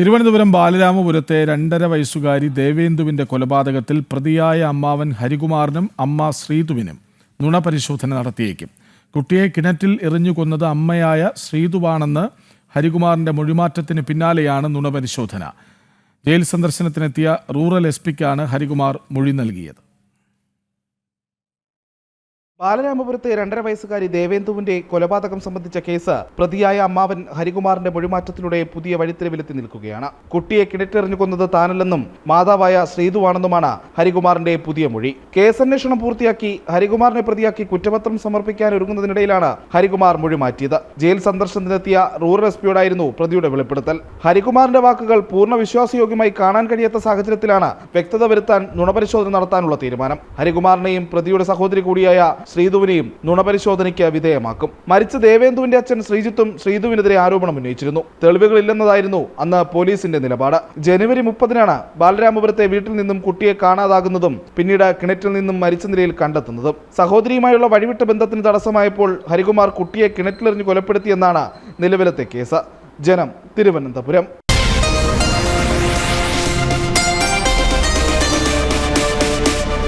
തിരുവനന്തപുരം ബാലരാമപുരത്തെ രണ്ടര വയസ്സുകാരി ദേവേന്ദുവിന്റെ കൊലപാതകത്തിൽ പ്രതിയായ അമ്മാവൻ ഹരികുമാറിനും അമ്മ ശ്രീതുവിനും നുണപരിശോധന നടത്തിയേക്കും. കുട്ടിയെ കിണറ്റിൽ എറിഞ്ഞു കൊന്നത് അമ്മയായ ശ്രീതുവാണെന്ന് ഹരികുമാറിന്റെ മൊഴിമാറ്റത്തിന് പിന്നാലെയാണ് നുണപരിശോധന. ജയിൽ സന്ദർശനത്തിനെത്തിയ റൂറൽ എസ് പിക്കാണ് ഹരികുമാർ മൊഴി നൽകിയത്. ബാലരാമപുരത്തെ രണ്ടര വയസ്സുകാരി ദേവേന്ദുവിന്റെ കൊലപാതകം സംബന്ധിച്ച കേസ് പ്രതിയായ അമ്മാവൻ ഹരികുമാറിന്റെ മൊഴിമാറ്റത്തിലൂടെ പുതിയ വഴിത്തിരിവിലെത്തി നിൽക്കുകയാണ്. കുട്ടിയെ കിണറ്റെറിഞ്ഞു കൊന്നത് താനല്ലെന്നും മാതാവായ ശ്രീതുവാണെന്നുമാണ് ഹരികുമാറിന്റെ പുതിയ മൊഴി. കേസന്വേഷണം പൂർത്തിയാക്കി ഹരികുമാറിനെ പ്രതിയാക്കി കുറ്റപത്രം സമർപ്പിക്കാൻ ഒരുങ്ങുന്നതിനിടയിലാണ് ഹരികുമാർ മൊഴി മാറ്റിയത് ജയിൽ സന്ദർശനത്തിനെത്തിയ റൂറൽ എസ് പിയോടായിരുന്നു പ്രതിയുടെ വെളിപ്പെടുത്തൽ. ഹരികുമാറിന്റെ വാക്കുകൾ പൂർണ വിശ്വാസയോഗ്യമായി കാണാൻ കഴിയാത്ത സാഹചര്യത്തിലാണ് വ്യക്തത വരുത്താൻ നുണപരിശോധന നടത്താനുള്ള തീരുമാനം. ഹരികുമാറിനെയും പ്രതിയുടെ സഹോദരി കൂടിയായ ശ്രീധുവിനെയും നുണപരിശോധനയ്ക്ക് വിധേയമാക്കും. മരിച്ച ദേവേന്ദുവിന്റെ അച്ഛൻ ശ്രീജിത്തും ശ്രീധുവിനെതിരെ ആരോപണം ഉന്നയിച്ചിരുന്നു. തെളിവുകളില്ലെന്നതായിരുന്നു അന്ന് പോലീസിന്റെ നിലപാട്. ജനുവരി മുപ്പതിനാണ് ബാലരാമപുരത്തെ വീട്ടിൽ നിന്നും കുട്ടിയെ കാണാതാകുന്നതും പിന്നീട് കിണറ്റിൽ നിന്നും മരിച്ച നിലയിൽ കണ്ടെത്തുന്നതും. സഹോദരിയുമായുള്ള വഴിവിട്ട ബന്ധത്തിന് തടസ്സമായപ്പോൾ ഹരികുമാർ കുട്ടിയെ കിണറ്റിലെറിഞ്ഞ് കൊലപ്പെടുത്തിയെന്നാണ് നിലവിലത്തെ കേസ്. ജനം തിരുവനന്തപുരം.